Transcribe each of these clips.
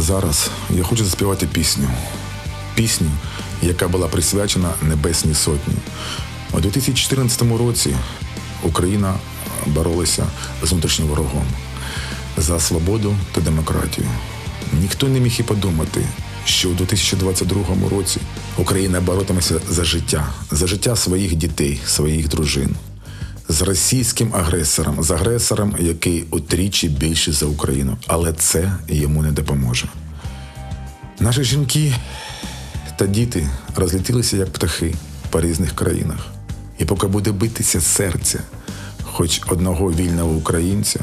Зараз я хочу заспівати пісню. Пісню, яка була присвячена Небесній Сотні. У 2014 році Україна боролася з внутрішнім ворогом за свободу та демократію. Ніхто не міг і подумати, що у 2022 році Україна боротиметься за життя, за життя своїх дітей, своїх дружин, з російським агресором, з агресором, який утричі більший за Україну, але це йому не допоможе. Наші жінки та діти розлетілися як птахи по різних країнах. І поки буде битися серце хоч одного вільного українця,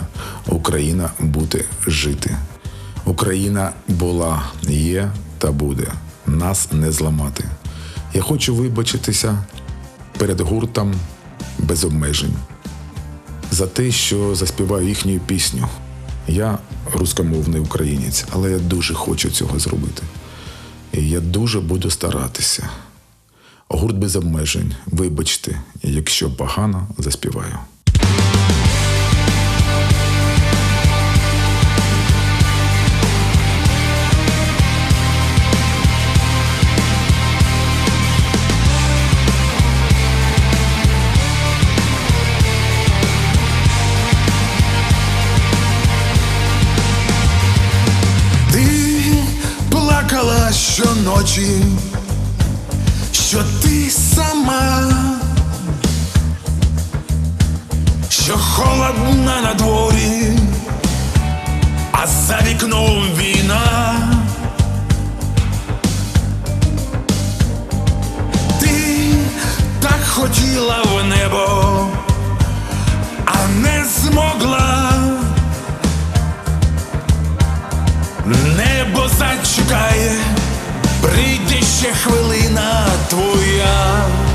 Україна буде жити. Україна була, є та буде. Нас не зламати. Я хочу вибачитися перед гуртом без обмежень за те, що заспіваю їхню пісню. Я рускомовний українець, але я дуже хочу цього зробити. І я дуже буду старатися. Гурт без обмежень. Вибачте, якщо погано заспіваю. Плакала щоночі, що ти сама, що холодна на дворі, а за вікном війна. Ти так хотіла в небо, а не змогла. Зачекає, прийде ще хвилина твоя.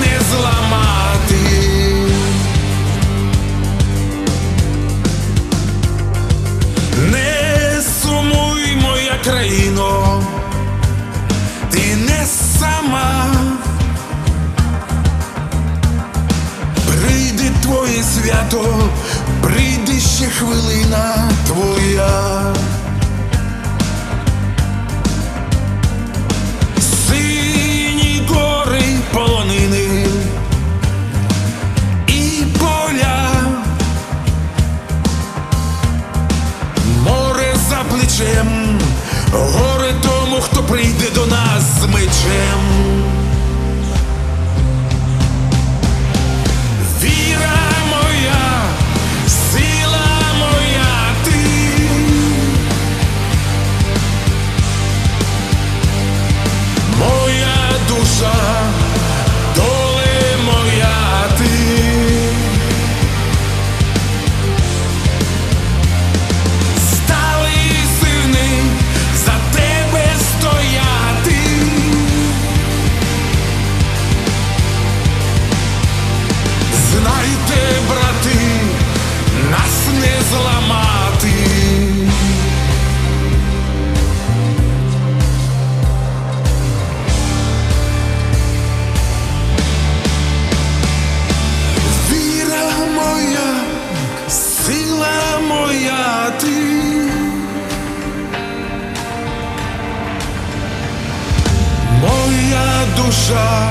Не зламати. Не сумуй, моя країно, ти не сама. Прийде твоє свято, прийде ще хвилина твоя. За горе тому, хто прийде до нас з мечем. Зламати. Віра моя, сила моя ти. Моя душа,